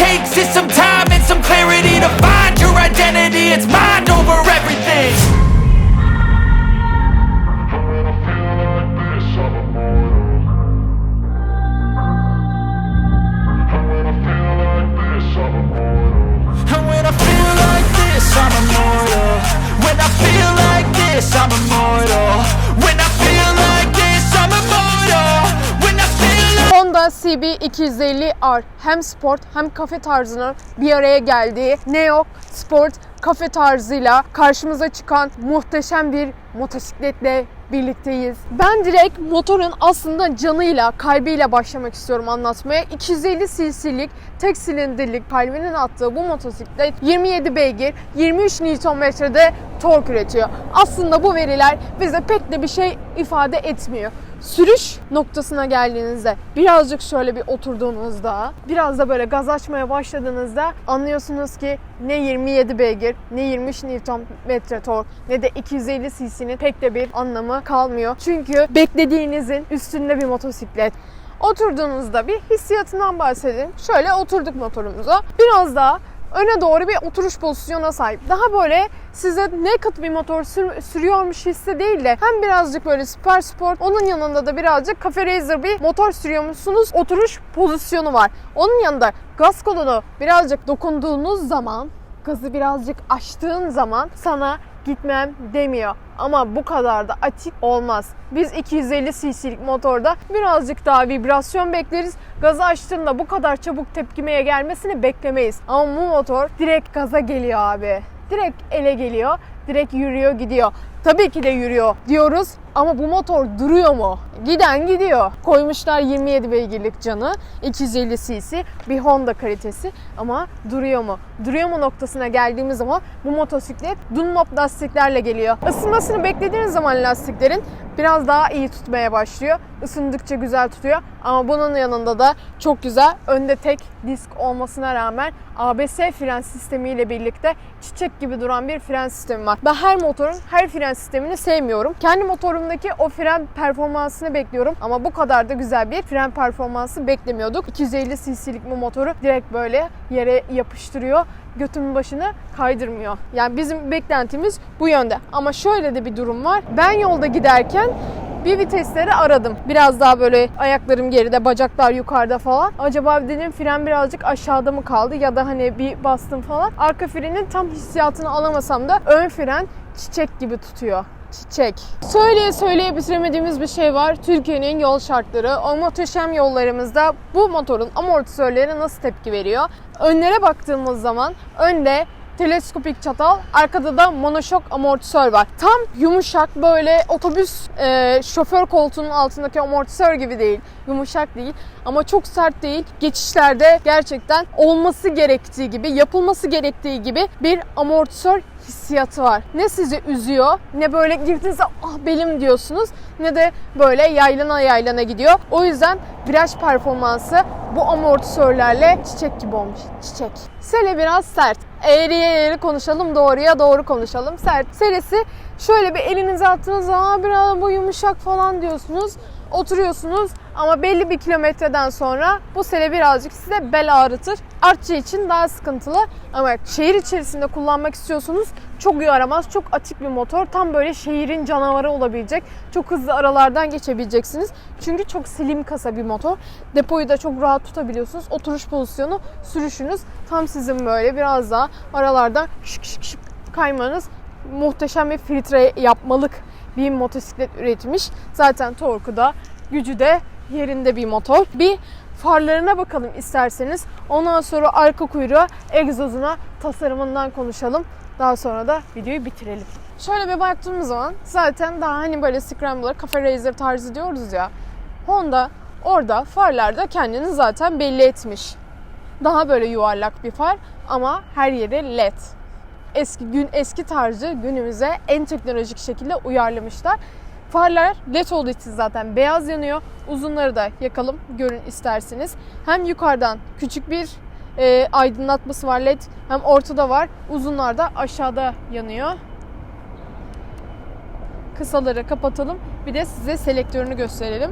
takes is some time and some clarity To find CB250R hem sport hem kafe tarzının bir araya geldiği Neo Sport kafe tarzıyla karşımıza çıkan muhteşem bir motosikletle birlikteyiz. Ben direkt motorun aslında canıyla, kalbiyle başlamak istiyorum anlatmaya. 250 cc'lik tek silindirlik Palvin'in attığı bu motosiklet 27 beygir, 23 Nm'de tork üretiyor. Aslında bu veriler bize pek de bir şey ifade etmiyor. Sürüş noktasına geldiğinizde birazcık şöyle bir oturduğunuzda biraz da böyle gaz açmaya başladığınızda anlıyorsunuz ki ne 27 beygir ne 23 Nm tork ne de 250 cc'nin pek de bir anlamı kalmıyor. Çünkü beklediğinizin üstünde bir motosiklet. Oturduğunuzda bir hissiyatından bahsedelim. Şöyle oturduk motorumuza. Biraz daha öne doğru bir oturuş pozisyona sahip. Daha böyle size naked bir motor sür- sürüyormuş hissi değil de hem birazcık böyle süper sport onun yanında da birazcık Cafe Racer bir motor sürüyormuşsunuz oturuş pozisyonu var. Onun yanında gaz kolunu birazcık dokunduğunuz zaman gazı birazcık açtığın zaman sana gitmem demiyor. Ama bu kadar da atik olmaz. Biz 250 cc'lik motorda birazcık daha vibrasyon bekleriz. Gazı açtığında bu kadar çabuk tepkimeye gelmesini beklemeyiz. Ama bu motor direkt gaza geliyor abi. Direkt ele geliyor. Direkt yürüyor gidiyor. Tabii ki de yürüyor diyoruz ama bu motor duruyor mu? Giden gidiyor. Koymuşlar 27 beygirlik canı, 250 cc, bir Honda kalitesi ama duruyor mu? Duruyor mu noktasına geldiğimiz zaman bu motosiklet Dunlop lastiklerle geliyor. Isınmasını beklediğiniz zaman lastiklerin biraz daha iyi tutmaya başlıyor. Isındıkça güzel tutuyor ama bunun yanında da çok güzel önde tek disk olmasına rağmen ABS fren sistemiyle birlikte çiçek gibi duran bir fren sistemi var. Ben her motorun her fren sistemini sevmiyorum. Kendi motorumdaki o fren performansını bekliyorum ama bu kadar da güzel bir fren performansı beklemiyorduk. 250 cc'lik bu motoru direkt böyle yere yapıştırıyor götümün başını kaydırmıyor. Yani bizim beklentimiz bu yönde. Ama şöyle de bir durum var. Ben yolda giderken bir vitesleri aradım. Biraz daha böyle ayaklarım geride, bacaklar yukarıda falan. Acaba dedim fren birazcık aşağıda mı kaldı ya da hani bir bastım falan. Arka frenin tam hissiyatını alamasam da ön fren çiçek gibi tutuyor çiçek. Söyleye söyleye bitiremediğimiz bir şey var. Türkiye'nin yol şartları. O muhteşem yollarımızda bu motorun amortisörleri nasıl tepki veriyor? Önlere baktığımız zaman önde teleskopik çatal, arkada da monoşok amortisör var. Tam yumuşak böyle otobüs e, şoför koltuğunun altındaki amortisör gibi değil. Yumuşak değil ama çok sert değil. Geçişlerde gerçekten olması gerektiği gibi, yapılması gerektiği gibi bir amortisör hissiyatı var. Ne sizi üzüyor, ne böyle girdiğinizde ah belim diyorsunuz, ne de böyle yaylana yaylana gidiyor. O yüzden viraj performansı bu amortisörlerle çiçek gibi olmuş. Çiçek. Sele biraz sert. Eğriye eğri konuşalım, doğruya doğru konuşalım. Sert. Selesi şöyle bir elinize attığınız zaman biraz bu yumuşak falan diyorsunuz. Oturuyorsunuz ama belli bir kilometreden sonra bu sele birazcık size bel ağrıtır. Artçı için daha sıkıntılı ama şehir içerisinde kullanmak istiyorsunuz çok yaramaz, çok atik bir motor. Tam böyle şehrin canavarı olabilecek. Çok hızlı aralardan geçebileceksiniz. Çünkü çok slim kasa bir motor. Depoyu da çok rahat tutabiliyorsunuz. Oturuş pozisyonu, sürüşünüz tam sizin böyle biraz daha aralardan şık şık şık kaymanız muhteşem bir filtre yapmalık bir motosiklet üretmiş. Zaten torku da gücü de yerinde bir motor. Bir farlarına bakalım isterseniz. Ondan sonra arka kuyruğa, egzozuna, tasarımından konuşalım. Daha sonra da videoyu bitirelim. Şöyle bir baktığımız zaman zaten daha hani böyle Scrambler, Cafe Racer tarzı diyoruz ya. Honda orada farlarda kendini zaten belli etmiş. Daha böyle yuvarlak bir far ama her yeri led. Eski gün eski tarzı günümüze en teknolojik şekilde uyarlamışlar. Farlar led olduğu için zaten beyaz yanıyor. Uzunları da yakalım görün isterseniz. Hem yukarıdan küçük bir e, aydınlatması var led hem ortada var. Uzunlar da aşağıda yanıyor. Kısaları kapatalım. Bir de size selektörünü gösterelim.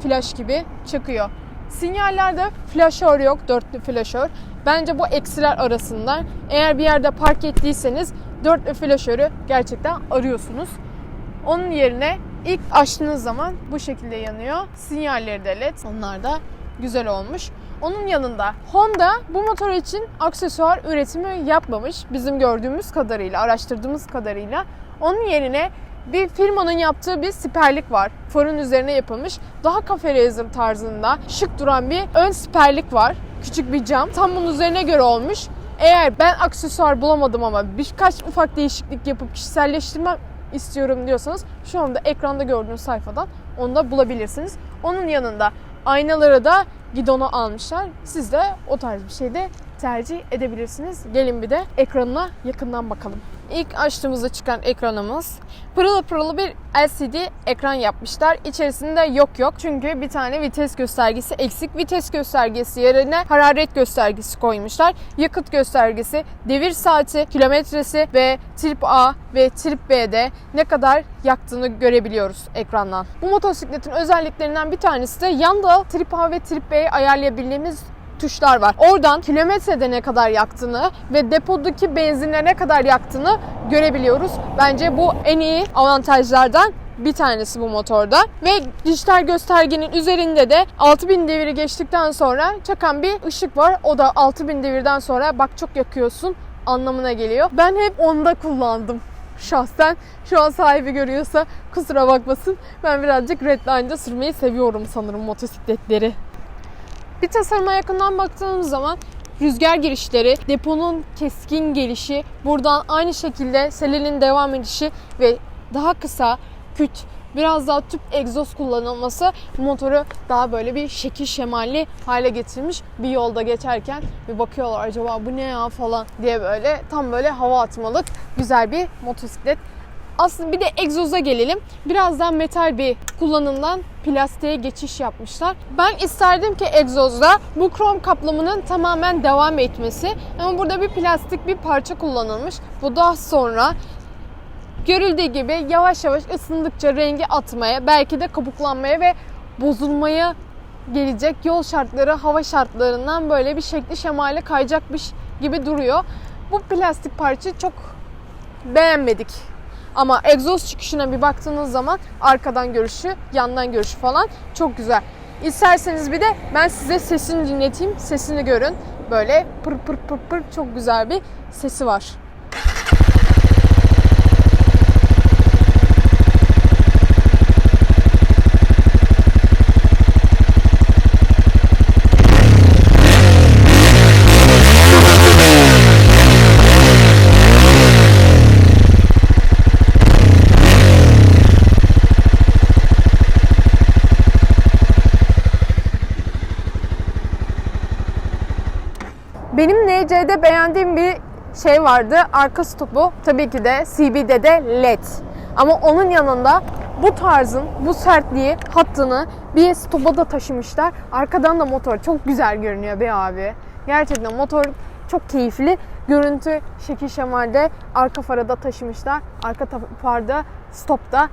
Flash gibi çıkıyor. Sinyallerde flaşör yok, dörtlü flaşör. Bence bu eksiler arasında. Eğer bir yerde park ettiyseniz dörtlü flaşörü gerçekten arıyorsunuz. Onun yerine ilk açtığınız zaman bu şekilde yanıyor. Sinyalleri de led. Onlar da güzel olmuş. Onun yanında Honda bu motor için aksesuar üretimi yapmamış. Bizim gördüğümüz kadarıyla, araştırdığımız kadarıyla. Onun yerine bir firmanın yaptığı bir siperlik var. Farın üzerine yapılmış. Daha kafe racer tarzında şık duran bir ön siperlik var. Küçük bir cam. Tam bunun üzerine göre olmuş. Eğer ben aksesuar bulamadım ama birkaç ufak değişiklik yapıp kişiselleştirmem istiyorum diyorsanız şu anda ekranda gördüğünüz sayfadan onu da bulabilirsiniz. Onun yanında aynaları da gidona almışlar. Siz de o tarz bir şey de tercih edebilirsiniz. Gelin bir de ekranına yakından bakalım. İlk açtığımızda çıkan ekranımız pırıl pırıl bir LCD ekran yapmışlar. İçerisinde yok yok çünkü bir tane vites göstergesi eksik. Vites göstergesi yerine hararet göstergesi koymuşlar. Yakıt göstergesi, devir saati, kilometresi ve trip A ve trip B'de ne kadar yaktığını görebiliyoruz ekrandan. Bu motosikletin özelliklerinden bir tanesi de yanda trip A ve trip B'yi ayarlayabildiğimiz tuşlar var. Oradan kilometrede ne kadar yaktığını ve depodaki benzinle ne kadar yaktığını görebiliyoruz. Bence bu en iyi avantajlardan bir tanesi bu motorda. Ve dijital göstergenin üzerinde de 6000 deviri geçtikten sonra çakan bir ışık var. O da 6000 devirden sonra bak çok yakıyorsun anlamına geliyor. Ben hep onda kullandım şahsen. Şu an sahibi görüyorsa kusura bakmasın. Ben birazcık redline'da sürmeyi seviyorum sanırım motosikletleri. Bir tasarıma yakından baktığımız zaman rüzgar girişleri, deponun keskin gelişi, buradan aynı şekilde selenin devam edişi ve daha kısa, küt, biraz daha tüp egzoz kullanılması motoru daha böyle bir şekil şemalli hale getirmiş. Bir yolda geçerken bir bakıyorlar acaba bu ne ya falan diye böyle tam böyle hava atmalık güzel bir motosiklet aslında bir de egzoza gelelim. Birazdan metal bir kullanımdan plastiğe geçiş yapmışlar. Ben isterdim ki egzozda bu krom kaplamanın tamamen devam etmesi. Ama burada bir plastik bir parça kullanılmış. Bu daha sonra görüldüğü gibi yavaş yavaş ısındıkça rengi atmaya, belki de kabuklanmaya ve bozulmaya gelecek yol şartları, hava şartlarından böyle bir şekli şemali kayacakmış gibi duruyor. Bu plastik parça çok beğenmedik. Ama egzoz çıkışına bir baktığınız zaman arkadan görüşü, yandan görüşü falan çok güzel. İsterseniz bir de ben size sesini dinleteyim. Sesini görün. Böyle pır pır pır pır çok güzel bir sesi var. Benim NC'de beğendiğim bir şey vardı. Arka stopu tabii ki de CB'de de LED. Ama onun yanında bu tarzın, bu sertliği, hattını bir stopa da taşımışlar. Arkadan da motor çok güzel görünüyor be abi. Gerçekten motor çok keyifli. Görüntü şekil şemalde arka farada taşımışlar. Arka farda stopta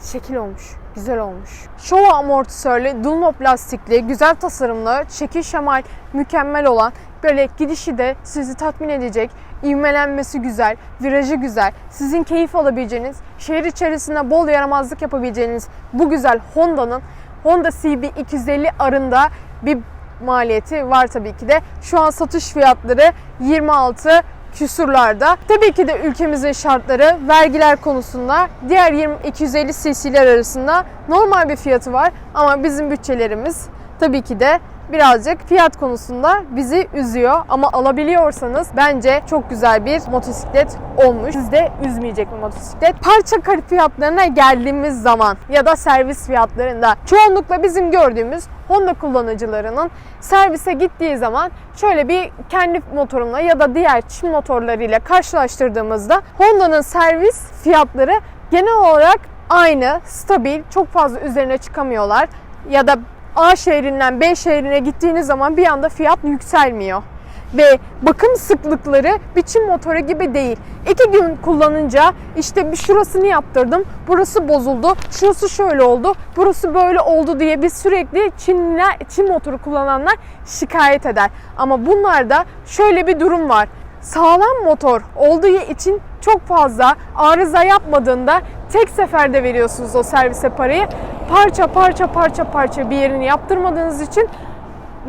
şekil olmuş. Güzel olmuş. Showa amortisörlü, Dunlop lastikli, güzel tasarımlı, şekil şemal mükemmel olan böyle gidişi de sizi tatmin edecek, ivmelenmesi güzel, virajı güzel, sizin keyif alabileceğiniz, şehir içerisinde bol yaramazlık yapabileceğiniz bu güzel Honda'nın Honda CB 250 arında bir maliyeti var tabii ki de. Şu an satış fiyatları 26 küsurlarda. Tabii ki de ülkemizin şartları vergiler konusunda diğer 20 250 cc'ler arasında normal bir fiyatı var ama bizim bütçelerimiz tabii ki de birazcık fiyat konusunda bizi üzüyor. Ama alabiliyorsanız bence çok güzel bir motosiklet olmuş. Siz de üzmeyecek bir motosiklet. Parça fiyatlarına geldiğimiz zaman ya da servis fiyatlarında çoğunlukla bizim gördüğümüz Honda kullanıcılarının servise gittiği zaman şöyle bir kendi motorumla ya da diğer Çin motorlarıyla karşılaştırdığımızda Honda'nın servis fiyatları genel olarak aynı, stabil, çok fazla üzerine çıkamıyorlar ya da A şehrinden B şehrine gittiğiniz zaman bir anda fiyat yükselmiyor. Ve bakım sıklıkları bir Çin motoru gibi değil. İki gün kullanınca işte bir şurasını yaptırdım, burası bozuldu, şurası şöyle oldu, burası böyle oldu diye biz sürekli Çinler, Çin motoru kullananlar şikayet eder. Ama bunlarda şöyle bir durum var. Sağlam motor olduğu için çok fazla arıza yapmadığında tek seferde veriyorsunuz o servise parayı. Parça parça parça parça bir yerini yaptırmadığınız için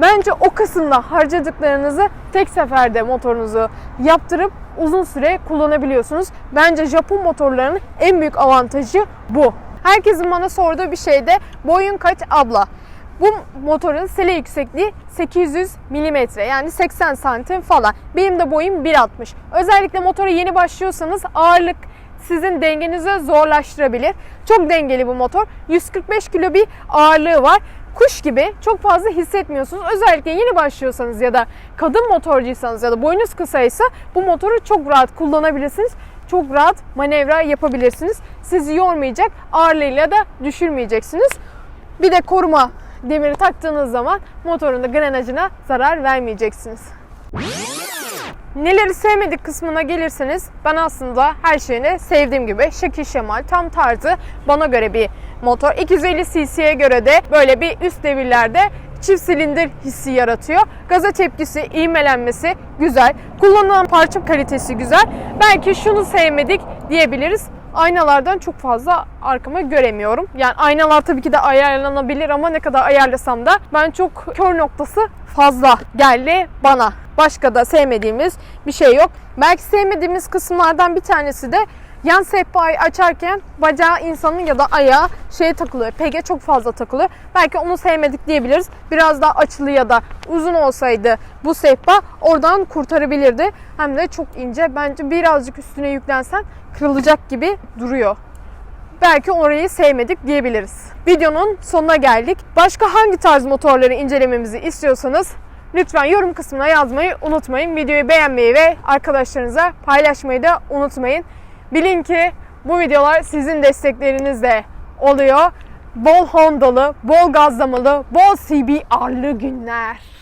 Bence o kısımda harcadıklarınızı tek seferde motorunuzu yaptırıp uzun süre kullanabiliyorsunuz. Bence Japon motorlarının en büyük avantajı bu. Herkesin bana sorduğu bir şey de boyun kaç abla? Bu motorun sele yüksekliği 800 mm yani 80 santim falan. Benim de boyum 1.60. Özellikle motora yeni başlıyorsanız ağırlık sizin dengenizi zorlaştırabilir. Çok dengeli bu motor. 145 kilo bir ağırlığı var kuş gibi çok fazla hissetmiyorsunuz. Özellikle yeni başlıyorsanız ya da kadın motorcuysanız ya da boyunuz kısaysa bu motoru çok rahat kullanabilirsiniz. Çok rahat manevra yapabilirsiniz. Sizi yormayacak, ağırlığıyla da düşürmeyeceksiniz. Bir de koruma demiri taktığınız zaman motorun da grenajına zarar vermeyeceksiniz. Neleri sevmedik kısmına gelirseniz ben aslında her şeyini sevdiğim gibi şekil şemal tam tarzı bana göre bir motor. 250 cc'ye göre de böyle bir üst devirlerde çift silindir hissi yaratıyor. Gaza tepkisi, ivmelenmesi güzel. Kullanılan parça kalitesi güzel. Belki şunu sevmedik diyebiliriz. Aynalardan çok fazla arkama göremiyorum. Yani aynalar tabii ki de ayarlanabilir ama ne kadar ayarlasam da ben çok kör noktası fazla geldi bana. Başka da sevmediğimiz bir şey yok. Belki sevmediğimiz kısımlardan bir tanesi de yan sehpayı açarken bacağı insanın ya da ayağı şeye takılıyor. Pege çok fazla takılıyor. Belki onu sevmedik diyebiliriz. Biraz daha açılı ya da uzun olsaydı bu sehpa oradan kurtarabilirdi. Hem de çok ince. Bence birazcık üstüne yüklensen kırılacak gibi duruyor. Belki orayı sevmedik diyebiliriz. Videonun sonuna geldik. Başka hangi tarz motorları incelememizi istiyorsanız lütfen yorum kısmına yazmayı unutmayın. Videoyu beğenmeyi ve arkadaşlarınıza paylaşmayı da unutmayın. Bilin ki bu videolar sizin desteklerinizle oluyor. Bol Honda'lı, bol gazlamalı, bol CBR'lı günler.